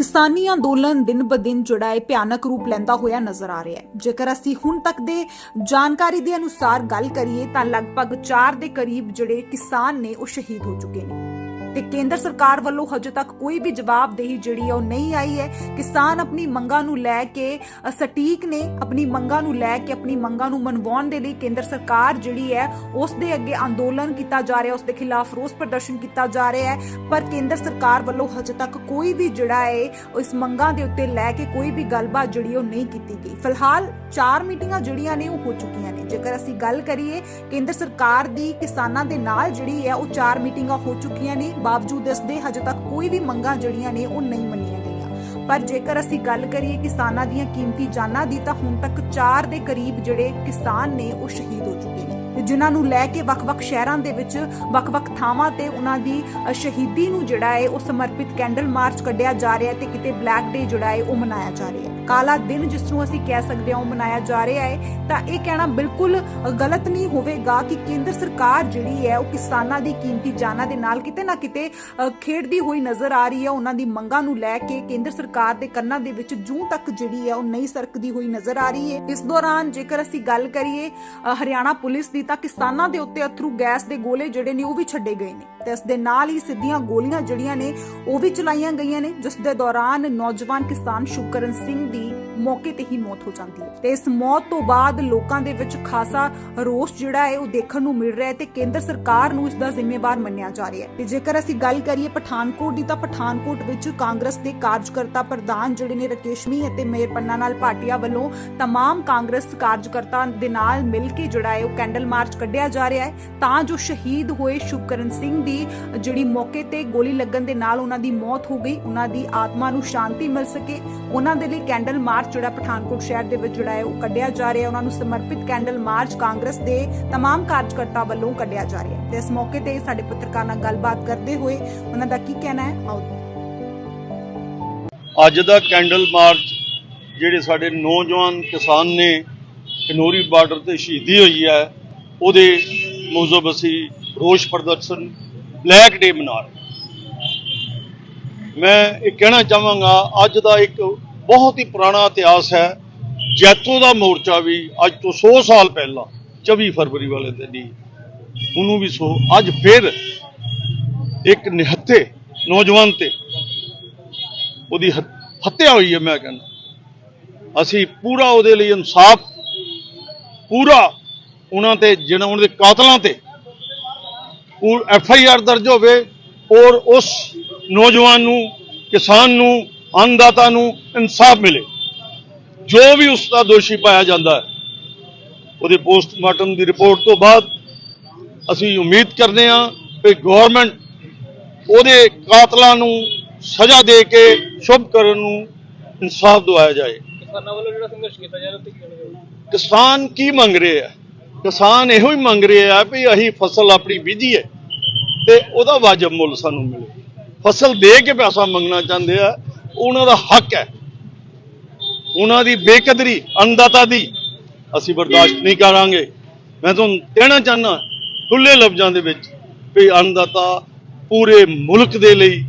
ਕਿਸਾਨੀ ਅੰਦੋਲਨ ਦਿਨ ਬ ਦਿਨ ਜਿਹੜਾ ਹੈ ਭਿਆਨਕ ਰੂਪ ਲੈਂਦਾ ਹੋਇਆ ਨਜ਼ਰ ਆ ਰਿਹਾ ਹੈ। ਜੇਕਰ ਅਸੀਂ ਹੁਣ ਤੱਕ ਦੇ ਜਾਣਕਾਰੀ ਦੇ ਅਨੁਸਾਰ ਗੱਲ ਕਰੀਏ ਤਾਂ ਲਗਭਗ 4 ਦੇ ਕਰੀਬ ਜਿਹੜੇ ਕਿਸਾਨ ਨੇ ਉਹ ਸ਼ਹੀਦ ਹੋ ਚੁੱਕੇ ਨੇ। ਤੇ ਕੇਂਦਰ ਸਰਕਾਰ ਵੱਲੋਂ ਹਜੇ ਤੱਕ ਕੋਈ ਵੀ ਜਵਾਬਦੇਹੀ ਜਿਹੜੀ ਹੈ ਉਹ ਨਹੀਂ ਆਈ ਹੈ। ਕਿਸਾਨ ਆਪਣੀ ਮੰਗਾਂ ਨੂੰ ਲੈ ਕੇ ਸਟੀਕ ਨੇ ਆਪਣੀ ਮੰਗਾਂ ਨੂੰ ਲੈ ਕੇ ਆਪਣੀ ਮੰਗਾਂ ਨੂੰ ਮਨਵਾਉਣ ਦੇ ਲਈ ਕੇਂਦਰ ਸਰਕਾਰ ਜਿਹੜੀ ਹੈ, ਉਸ ਦੇ ਅੱਗੇ ਅੰਦੋਲਨ ਕੀਤਾ ਜਾ ਰਿਹਾ, ਉਸ ਦੇ ਖਿਲਾਫ ਰੋਸ ਪ੍ਰਦਰਸ਼ਨ ਕੀਤਾ ਜਾ ਰਿਹਾ ਹੈ। ਪਰ ਕੇਂਦਰ ਸਰਕਾਰ ਵੱਲੋਂ ਹਜੇ ਤੱਕ ਕੋਈ ਵੀ ਜਿਹੜਾ ਹੈ ਇਸ ਮੰਗਾਂ ਦੇ ਉੱਤੇ ਲੈ ਕੇ ਕੋਈ ਵੀ ਗੱਲਬਾਤ ਜਿਹੜੀ ਉਹ ਨਹੀਂ ਕੀਤੀ ਗਈ। ਫਿਲਹਾਲ ਚਾਰ ਮੀਟਿੰਗਾਂ ਜਿਹੜੀਆਂ ਨੇ, ਉਹ ਹੋ ਚੁੱਕੀਆਂ ਨੇ। ਜੇਕਰ ਅਸੀਂ ਗੱਲ ਕਰੀਏ, ਕੇਂਦਰ ਸਰਕਾਰ ਦੀ ਕਿਸਾਨਾਂ ਦੇ ਨਾਲ ਜਿਹੜੀ ਹੈ, ਉਹ ਚਾਰ ਮੀਟਿੰਗਾਂ ਹੋ ਚੁੱਕੀਆਂ ਨੇ। ਬਾਵਜੂਦ ਇਸ ਦੇ ਹਜੇ ਤੱਕ ਕੋਈ ਵੀ ਮੰਗਾਂ ਜਿਹੜੀਆਂ ਨੇ ਉਹ ਨਹੀਂ ਮੰਨੀਆਂ ਗਈਆਂ। ਪਰ ਜੇਕਰ ਅਸੀਂ ਗੱਲ ਕਰੀਏ ਕਿਸਾਨਾਂ ਦੀਆਂ ਕੀਮਤੀ ਜਾਨਾਂ ਦੀ, ਤਾਂ ਹੁਣ ਤੱਕ 4 ਦੇ ਕਰੀਬ ਜਿਹੜੇ ਕਿਸਾਨ ਨੇ ਉਹ ਸ਼ਹੀਦ ਹੋ ਚੁੱਕੇ ਨੇ। ਜਿਨ੍ਹਾਂ ਨੂੰ ਲੈ ਕੇ ਵੱਖ-ਵੱਖ ਸ਼ਹਿਰਾਂ ਦੇ ਵਿੱਚ ਵੱਖ-ਵੱਖ ਥਾਵਾਂ ਤੇ ਉਹਨਾਂ ਦੀ ਸ਼ਹੀਦੀ ਨੂੰ ਜਿਹੜਾ ਹੈ ਉਹ ਸਮਰਪਿਤ ਕੈਂਡਲ ਮਾਰਚ ਕੱਢਿਆ ਜਾ ਰਿਹਾ ਤੇ ਕਿਤੇ ਬਲੈਕ ਡੇ ਜਿਹੜਾ ਹੈ ਉਹ ਮਨਾਇਆ ਜਾ ਰਿਹਾ ਹੈ। ਕਾਲਾ ਦਿਨ ਜਿਸ ਨੂੰ ਅਸੀਂ ਕਹਿ ਸਕਦੇ ਹਾਂ ਉਹ ਮਨਾਇਆ ਜਾ ਰਿਹਾ ਹੈ। ਤਾਂ ਇਹ ਕਹਿਣਾ ਬਿਲਕੁਲ ਗਲਤ ਨਹੀਂ ਹੋਵੇਗਾ ਕਿ ਕੇਂਦਰ ਸਰਕਾਰ ਜਿਹੜੀ ਹੈ ਉਹ ਕਿਸਾਨਾਂ ਦੀ ਕੀਮਤੀ ਜਾਨਾਂ ਦੇ ਨਾਲ ਕਿਤੇ ਨਾ ਕਿਤੇ ਖੇਡਦੀ ਹੋਈ ਨਜ਼ਰ ਆ ਰਹੀ ਹੈ। ਉਹਨਾਂ ਦੀ ਮੰਗਾਂ ਨੂੰ ਲੈ ਕੇ ਕੇਂਦਰ ਸਰਕਾਰ ਦੇ ਕੰਨਾਂ ਦੇ ਵਿੱਚ ਜੂੰ ਤੱਕ ਜਿਹੜੀ ਹੈ ਉਹ ਨਹੀਂ ਸਰਕਦੀ ਹੋਈ ਨਜ਼ਰ ਆ ਰਹੀ ਹੈ। ਇਸ ਦੌਰਾਨ ਜੇਕਰ ਅਸੀਂ ਗੱਲ ਕਰੀਏ ਹਰਿਆਣਾ ਪੁਲਿਸ ਦੀ ਤਾਂ ਕਿਸਾਨਾਂ ਦੇ ਉੱਤੇ ਅਥਰੂ ਗੈਸ ਦੇ ਗੋਲੇ ਜਿਹੜੇ ਨੇ ਉਹ ਵੀ ਛੱਡੇ ਗਏ ਨੇ ਤੇ ਇਸ ਦੇ ਨਾਲ ਹੀ ਸਿੱਧੀਆਂ ਗੋਲੀਆਂ ਜਿਹੜੀਆਂ ਨੇ ਉਹ ਵੀ ਚਲਾਈਆਂ ਗਈਆਂ ਨੇ ਜਿਸ ਦੇ ਦੌਰਾਨ ਨੌਜਵਾਨ ਕਿਸਾਨ ਸ਼ੁਕਰਨ ਸਿੰਘ ਦੀ ਮੌਕੇ ਤੇ ਹੀ ਮੌਤ ਹੋ ਜਾਂਦੀ ਹੈ ਤੇ ਇਸ ਮੌਤ ਤੋਂ ਬਾਅਦ ਲੋਕਾਂ ਦੇ ਵਿੱਚ ਖਾਸਾ ਰੋਸ ਜਿਹੜਾ ਹੈ ਉਹ ਦੇਖਣ ਨੂੰ ਮਿਲ ਰਿਹਾ ਹੈ ਤੇ ਕੇਂਦਰ ਸਰਕਾਰ ਨੂੰ ਇਸ ਦਾ ਜ਼ਿੰਮੇਵਾਰ ਮੰਨਿਆ ਜਾ ਰਿਹਾ ਹੈ ਤੇ ਜੇਕਰ ਅਸੀਂ ਗੱਲ ਕਰੀਏ ਪਠਾਨਕੋਟ ਦੀ ਤਾਂ ਪਠਾਨਕੋਟ ਵਿੱਚ ਕਾਂਗਰਸ ਦੇ ਕਾਰਜਕਰਤਾ ਪ੍ਰਧਾਨ ਜਿਹੜੇ ਨੇ ਰਕੇਸ਼ਮੀ ਅਤੇ ਮੇਅਰ ਪੰਨਾ ਨਾਲ ਭਾਟੀਆ ਵੱਲੋਂ तमाम ਕਾਂਗਰਸ ਕਾਰਜਕਰਤਾ ਦੇ ਨਾਲ ਮਿਲ ਕੇ ਜਿਹੜਾ ਹੈ ਉਹ ਕੈਂਡਲ ਮਾਰਚ ਕੱਢਿਆ ਜਾ ਰਿਹਾ ਹੈ ਤਾਂ ਜੋ ਸ਼ਹੀਦ ਹੋਏ ਸ਼ੁਕਰਨ ਸਿੰਘ ਦੀ ਜਿਹੜੀ ਮੌਕੇ ਤੇ ਗੋਲੀ ਲੱਗਣ ਦੇ ਨਾਲ ਉਹਨਾਂ ਦੀ ਮੌਤ ਹੋ ਗਈ ਉਹਨਾਂ ਦੀ ਆਤਮਾ ਨੂੰ ਸ਼ਾਂਤੀ ਮਿਲ ਸਕੇ ਉਹਨਾਂ ਦੇ ਲਈ ਕੈਂਡਲ ਮਾਰਚ ਜਿਹੜਾ ਪਠਾਨਕੋਟ ਸ਼ਹਿਰ ਦੇ ਵਿੱਚ ਜਿਹੜਾ ਹੈ ਉਹ ਕੱਢਿਆ ਜਾ ਰਿਹਾ ਹੈ ਉਹਨਾਂ ਨੂੰ ਸਮਰਪਿਤ ਕੈਂਡਲ ਮਾਰਚ ਕਾਂਗਰਸ ਦੇ तमाम ਕਾਰਜਕਰਤਾ ਵੱਲੋਂ ਕੱਢਿਆ ਜਾ ਰਿਹਾ ਹੈ ਤੇ ਇਸ ਮੌਕੇ ਤੇ ਸਾਡੇ ਪੱਤਰਕਾਰ ਨਾਲ ਗੱਲਬਾਤ ਕਰਦੇ ਹੋਏ ਉਹਨਾਂ ਦਾ ਕੀ ਕਹਿਣਾ ਹੈ ਆਓ ਅੱਜ ਦਾ ਕੈਂਡਲ ਮਾਰਚ ਜਿਹੜੇ ਸਾਡੇ ਨੌਜਵਾਨ ਕਿਸਾਨ ਨੇ ਕਨੋਰੀ ਬਾਰਡਰ ਤੇ ਸ਼ਹੀਦੀ ਹੋਈ ਹੈ ਉਹਦੇ ਮੁਜ਼ਬ ਅਸੀਂ ਰੋਸ ਪ੍ਰਦਰਸ਼ਨ, ਬਲੈਕ ਡੇ ਮਨਾ ਰਹੇ ਮੈਂ ਇਹ ਕਹਿਣਾ ਚਾਹਾਂਗਾ, ਅੱਜ ਦਾ ਇੱਕ ਬਹੁਤ ਹੀ ਪੁਰਾਣਾ ਇਤਿਹਾਸ ਹੈ। ਜੈਤੋ ਦਾ ਮੋਰਚਾ ਵੀ ਅੱਜ ਤੋਂ 100 ਸਾਲ ਪਹਿਲਾਂ 24 ਫਰਵਰੀ ਵਾਲੇ ਦਿਨ ਹੀ, ਉਹਨੂੰ ਵੀ ਸੋ, ਅੱਜ ਫਿਰ ਇੱਕ ਨਿਹੱਥੇ ਨੌਜਵਾਨ ਤੇ ਉਹਦੀ ਹੱਤਿਆ ਹੋਈ ਹੈ, ਮੈਂ ਕਹਿੰਦਾ। ਅਸੀਂ ਪੂਰਾ ਉਹਦੇ ਲਈ ਇਨਸਾਫ, ਪੂਰਾ ਉਹਨਾਂ ਤੇ ਜਿਹਨਾਂ ਉਹਨਾਂ ਦੇ ਕਾਤਲਾਂ ਤੇ। ਉਹ ਐਫ ਆਈ ਆਰ ਦਰਜ ਹੋਵੇ ਔਰ ਉਸ ਨੌਜਵਾਨ ਨੂੰ ਕਿਸਾਨ ਨੂੰ ਅੰਨਦਾਤਾ ਨੂੰ ਇਨਸਾਫ ਮਿਲੇ। ਜੋ ਵੀ ਉਸ ਦਾ ਦੋਸ਼ੀ ਪਾਇਆ ਜਾਂਦਾ ਹੈ ਉਹਦੇ ਪੋਸਟਮਾਰਟਮ ਦੀ ਰਿਪੋਰਟ ਤੋਂ ਬਾਅਦ ਅਸੀਂ ਉਮੀਦ ਕਰਦੇ ਹਾਂ ਕਿ ਗਵਰਨਮੈਂਟ ਉਹਦੇ ਕਾਤਲਾਂ ਨੂੰ ਸਜ਼ਾ ਦੇ ਕੇ ਸ਼ੁਭ ਕਰਨ ਨੂੰ ਇਨਸਾਫ ਦਿਵਾਇਆ ਜਾਏ। ਕਿਸਾਨਾਂ ਵੱਲੋਂ ਜਿਹੜਾ ਸੰਘਰਸ਼ ਕੀਤਾ ਜਾ ਰਿਹਾ? ਕਿਸਾਨ ਕੀ ਮੰਗ ਰਹੇ ਆ? ਕਿਸਾਨ ਇਹੋ ਹੀ ਮੰਗ ਰਹੇ ਆ ਵੀ ਅਸੀਂ ਫਸਲ ਆਪਣੀ ਬੀਜੀਏ ਤੇ ਉਹਦਾ ਵਾਜਬ ਮੁੱਲ ਸਾਨੂੰ ਮਿਲੇ। ਫਸਲ ਦੇ ਕੇ ਪੈਸਾ ਮੰਗਣਾ ਚਾਹੁੰਦੇ ਆ, ਉਹਨਾਂ ਦਾ ਹੱਕ ਹੈ। ਉਹਨਾਂ ਦੀ ਬੇਕਦਰੀ ਅੰਨਦਾਤਾ ਦੀ ਅਸੀਂ ਬਰਦਾਸ਼ਤ ਨਹੀਂ ਕਰਾਂਗੇ। ਮੈਂ ਤੁਹਾਨੂੰ ਕਹਿਣਾ ਚਾਹੁੰਦਾ ਖੁੱਲੇ ਲਫ਼ਜ਼ਾਂ ਦੇ ਵਿੱਚ ਵੀ ਅੰਨਦਾਤਾ ਪੂਰੇ ਮੁਲਕ ਦੇ ਲਈ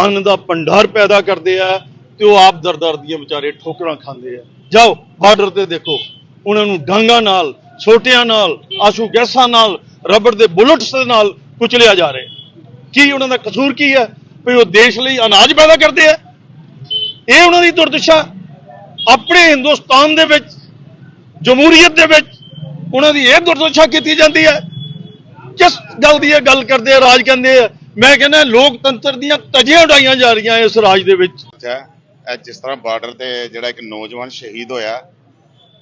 ਅੰਨ ਦਾ ਭੰਡਾਰ ਪੈਦਾ ਕਰਦੇ ਆ ਤੇ ਉਹ ਆਪ ਦਰ-ਦਰ ਦੀਆਂ ਵਿਚਾਰੇ ਠੋਕਰਾਂ ਖਾਂਦੇ ਆ। ਜਾਓ, ਬਾਰਡਰ ਤੇ ਦੇਖੋ, ਉਹਨਾਂ ਨੂੰ ਡਾਂਗਾ ਨਾਲ ਛੋਟਿਆਂ ਨਾਲ, ਆਸੂ ਗੈਸਾਂ ਨਾਲ, ਰਬੜ ਦੇ ਬੁਲਟਸ ਦੇ ਨਾਲ ਕੁਚਲਿਆ ਜਾ ਰਿਹਾ ਕੀ ਉਹਨਾਂ ਦਾ ਕਸੂਰ ਕੀ ਹੈ? ਵੀ ਉਹ ਦੇਸ਼ ਲਈ ਅਨਾਜ ਪੈਦਾ ਕਰਦੇ ਆ? ਇਹ ਉਹਨਾਂ ਦੀ ਦੁਰਦਸ਼ਾ। ਆਪਣੇ ਹਿੰਦੁਸਤਾਨ ਦੇ ਵਿੱਚ, ਜਮਹੂਰੀਅਤ ਦੇ ਵਿੱਚ ਉਹਨਾਂ ਦੀ ਇਹ ਦੁਰਦਸ਼ਾ ਕੀਤੀ ਜਾਂਦੀ ਹੈ। ਕਿਸ ਗੱਲ ਦੀ ਇਹ ਗੱਲ ਕਰਦੇ ਆ? ਰਾਜ ਕਹਿੰਦੇ ਆ, ਮੈਂ ਕਹਿੰਦਾ ਲੋਕਤੰਤਰ ਦੀਆਂ ਤਜੀਆਂ ਉਡਾਈਆਂ ਜਾ ਰਹੀਆਂ ਇਸ ਰਾਜ ਦੇ ਵਿੱਚ। ਜਿਸ ਤਰ੍ਹਾਂ ਬਾਰਡਰ ਤੇ ਜਿਹੜਾ ਇੱਕ ਨੌਜਵਾਨ ਸ਼ਹੀਦ ਹੋਇਆ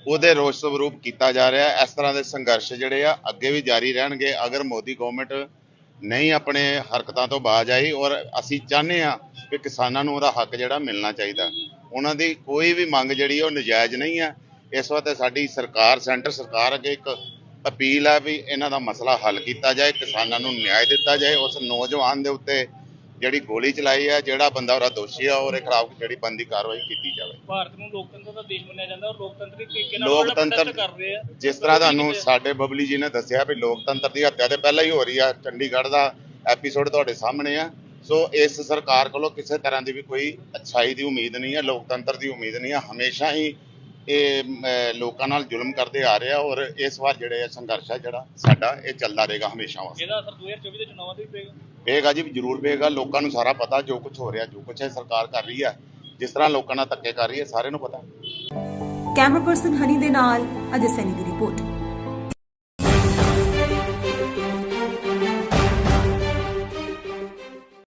ਉਹਦੇ ਰੋਸ ਸਵਰੂਪ ਕੀਤਾ ਜਾ ਰਿਹਾ ਇਸ ਤਰ੍ਹਾਂ ਦੇ ਸੰਘਰਸ਼ ਜਿਹੜੇ ਆ, ਅੱਗੇ ਵੀ ਜਾਰੀ ਰਹਿਣਗੇ। ਅਗਰ ਮੋਦੀ ਗਵਰਨਮੈਂਟ ਨਹੀਂ ਆਪਣੇ ਹਰਕਤਾਂ ਤੋਂ ਬਾਜ ਆਈ ਔਰ ਅਸੀਂ ਚਾਹੁੰਦੇ ਆ ਕਿ ਕਿਸਾਨਾਂ ਨੂੰ ਉਹਦਾ ਹੱਕ ਜਿਹੜਾ ਮਿਲਣਾ ਚਾਹੀਦਾ। ਉਹਨਾਂ ਦੀ ਕੋਈ ਵੀ ਮੰਗ ਜਿਹੜੀ ਉਹ ਨਜਾਇਜ਼ ਨਹੀਂ ਹੈ ਇਸ ਵਾਸਤੇ ਸਾਡੀ ਸਰਕਾਰ, ਸੈਂਟਰ ਸਰਕਾਰ ਅੱਗੇ ਇੱਕ ਅਪੀਲ ਹੈ ਵੀ ਇਹਨਾਂ ਦਾ ਮਸਲਾ ਹੱਲ ਕੀਤਾ ਜਾਏ, ਕਿਸਾਨਾਂ ਨੂੰ ਨਿਆਂ ਦਿੱਤਾ ਜਾਏ। ਉਸ ਨੌਜਵਾਨ ਦੇ ਉੱਤੇ ਜਿਹੜੀ ਗੋਲੀ ਚਲਾਈ ਹੈ ਜਿਹੜਾ ਬੰਦਾ ਉਹਦਾ ਦੋਸ਼ੀ ਆ ਉਹਦੇ ਖਿਲਾਫ ਜਿਹੜੀ ਬੰਦੀ ਕਾਰਵਾਈ ਕੀਤੀ ਜਾਵੇ। ਭਾਰਤ ਨੂੰ ਲੋਕਤੰਤਰ ਦਾ ਦੇਸ਼ ਮੰਨਿਆ ਜਾਂਦਾ ਔਰ ਲੋਕਤੰਤਰੀ ਤਰੀਕੇ ਨਾਲ ਲੋਕਤੰਤਰ ਕਰ ਰਹੇ ਆ ਜਿਸ ਤਰ੍ਹਾਂ ਤੁਹਾਨੂੰ ਸਾਡੇ ਬਬਲੀ ਜੀ ਨੇ ਦੱਸਿਆ ਵੀ ਲੋਕਤੰਤਰ ਦੀ ਹੱਤਿਆ ਤੇ ਪਹਿਲਾਂ ਹੀ ਹੋ ਰਹੀ ਆ ਚੰਡੀਗੜ੍ਹ ਦਾ ਐਪੀਸੋਡ ਤੁਹਾਡੇ ਸਾਹਮਣੇ ਆ। ਸੋ ਇਸ ਸਰਕਾਰ ਕੋਲੋਂ ਕਿਸੇ ਤਰ੍ਹਾਂ ਦੀ ਵੀ ਕੋਈ ਅੱਛਾਈ ਦੀ ਉਮੀਦ ਨਹੀਂ ਹੈ ਲੋਕਤੰਤਰ ਦੀ ਉਮੀਦ ਨਹੀਂ ਹੈ ਹਮੇਸ਼ਾ ਹੀ ਇਹ ਲੋਕਾਂ ਨਾਲ ਜ਼ੁਲਮ ਕਰਦੇ ਆ ਰਿਹਾ ਔਰ ਇਸ ਵਾਰ ਜਿਹੜੇ ਇਹ ਸੰਘਰਸ਼ ਹੈ ਜਿਹੜਾ ਸਾਡਾ ਇਹ ਚੱਲਦਾ ਰਹੇਗਾ ਹਮੇਸ਼ਾ ਵਾਸਤੇ। ਇਹਦਾ ਅਸਰ 2024 ਦੇ ਚੋਣਾਂ ਤੇ ਵੀ ਪਏਗਾ। ਪਏਗਾ ਜੀ, ਜ਼ਰੂਰ ਪਏਗਾ ਲੋਕਾਂ ਨੂੰ ਸਾਰਾ ਪਤਾ, ਜੋ ਕੁਝ ਹੋ ਰਿਹਾ, ਜੋ ਕੁਝ ਇਹ ਸਰਕਾਰ ਕਰ ਰਹੀ ਹੈ, ਜਿਸ ਤਰ੍ਹਾਂ ਲੋਕਾਂ ਨਾਲ ਧੱਕੇ ਕਰ ਰਹੀ ਹੈ, ਸਾਰਿਆਂ ਨੂੰ ਪਤਾ। ਕੈਮਰਾ ਪਰਸਨ ਹਨੀ ਦੇ ਨਾਲ ਅਜੇ ਸੈਨੀ ਦੀ ਰਿਪੋਰਟ।